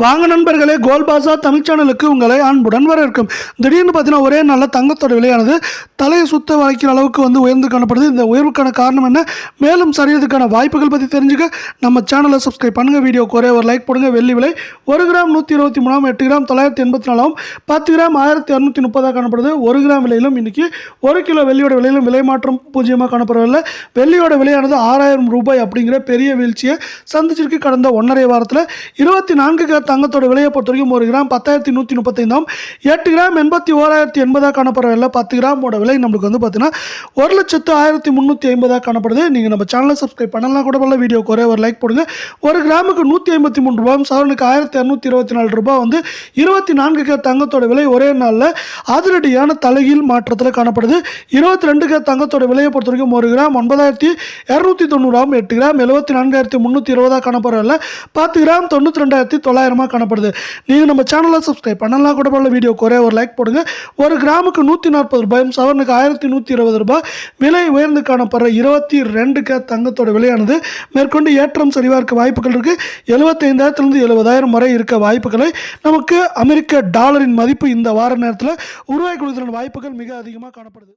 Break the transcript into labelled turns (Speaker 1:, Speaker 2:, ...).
Speaker 1: வாங்க நண்பர்களே கோல் பாசா தமிழ் சேனலுக்கு உங்களை அன்புடன் வரவேற்கும். திடீர்னு பார்த்தீங்கன்னா ஒரே நல்ல தங்கத்தோட விலையானது தலையை சுத்த வாய்க்கிற அளவுக்கு வந்து உயர்ந்து காணப்படுது. இந்த உயர்வுக்கான காரணம் என்ன? மேலும் சரியதுக்கான வாய்ப்புகள் பற்றி தெரிஞ்சுக்க நம்ம சேனலை சப்ஸ்கிரைப் பண்ணுங்கள் வீடியோக்கு ஒரே ஒரு லைக் போடுங்க. வெள்ளி விலை ஒரு கிராம் நூற்றி இருபத்தி மூணாம் எட்டு கிராம் தொள்ளாயிரத்தி எண்பத்தி நாலாம் பத்து கிராம் ஆயிரத்தி இரநூத்தி முப்பதாக காணப்படுது. ஒரு கிராம் விலையிலும் இன்றைக்கி ஒரு கிலோ வெள்ளியோட விலையிலும் விலை மாற்றம் பூஜ்ஜியமாக காணப்படவில்லை. வெள்ளியோட விலையானது ஆறாயிரம் ரூபாய் அப்படிங்கிற பெரிய வீழ்ச்சியை சந்திச்சிருக்கு கடந்த ஒன்றரை வாரத்தில். இருபத்தி நான்கு கிராம் தங்கத்தோட விலையை பொறுத்த வரைக்கும் ஒரு கிராம் பத்தாயிரத்தி நூற்றி முப்பத்தைந்தாம் எட்டு கிராம் எண்பத்தி ஓராயிரத்தி எண்பதாக காணப்படவில்லை பத்து கிராமோட விலை நம்மளுக்கு வந்து பார்த்தீங்கன்னா ஒரு லட்சத்து ஆயிரத்தி முந்நூற்றி ஐம்பதாக காணப்படுது. நீங்கள் நம்ம சேனலை சப்ஸ்கிரைப் பண்ணலாம் கூட பல வீடியோ ஒரே ஒரு லைக் போடுங்க. ஒரு கிராமுக்கு நூற்றி ஐம்பத்தி மூணு ரூபாயும் சவரனுக்கு ஆயிரத்தி இரநூத்தி இருபத்தி நாலு ரூபாய் வந்து இருபத்தி நான்கு கே தங்கத்தோட விலை ஒரே நாளில் அதிரடியான தலைகீழ் மாற்றத்தில் காணப்படுது. இருபத்தி ரெண்டு கே தங்கத்தோட விலையை பொறுத்த வரைக்கும் ஒரு கிராம் ஒன்பதாயிரத்தி இரநூத்தி தொண்ணூறாம் எட்டு கிராம் எழுபத்தி நான்காயிரத்தி முந்நூற்றி இருபதாக காணப்படவில்லை பத்து கிராம் தொண்ணூற்றி ரெண்டாயிரத்தி தொள்ளாயிரமாக காணப்படுது. நீங்கள் நம்ம சேனலை சப்ஸ்கிரைப் பண்ணலாம் கூட பண்ணல வீடியோ ஒரே ஒரு லைக் போடுங்க. ஒரு கிராமுக்கு நூற்றி நாற்பது ரூபாயும் சவரனுக்கு ஆயிரத்தி நூற்றி இருபது ரூபாய். விலை உயர்ந்து காணப்படுற இருபத்தி ரெண்டு கே தங்கத்தோட விலையானது மேற்கொண்டு ஏற்றம் சரிவார்க்க வாய்ப்புகள் இருக்குது எழுபத்தைந்தாயிரத்துலேருந்து எழுபதாயிரம் வரை இருக்க வாய்ப்புகளை நமக்கு அமெரிக்க டாலரின் மதிப்பு இந்த வார நேரத்தில் உருவாக்கி கொடுக்குற வாய்ப்புகள் மிக அதிகமாக காணப்படுது.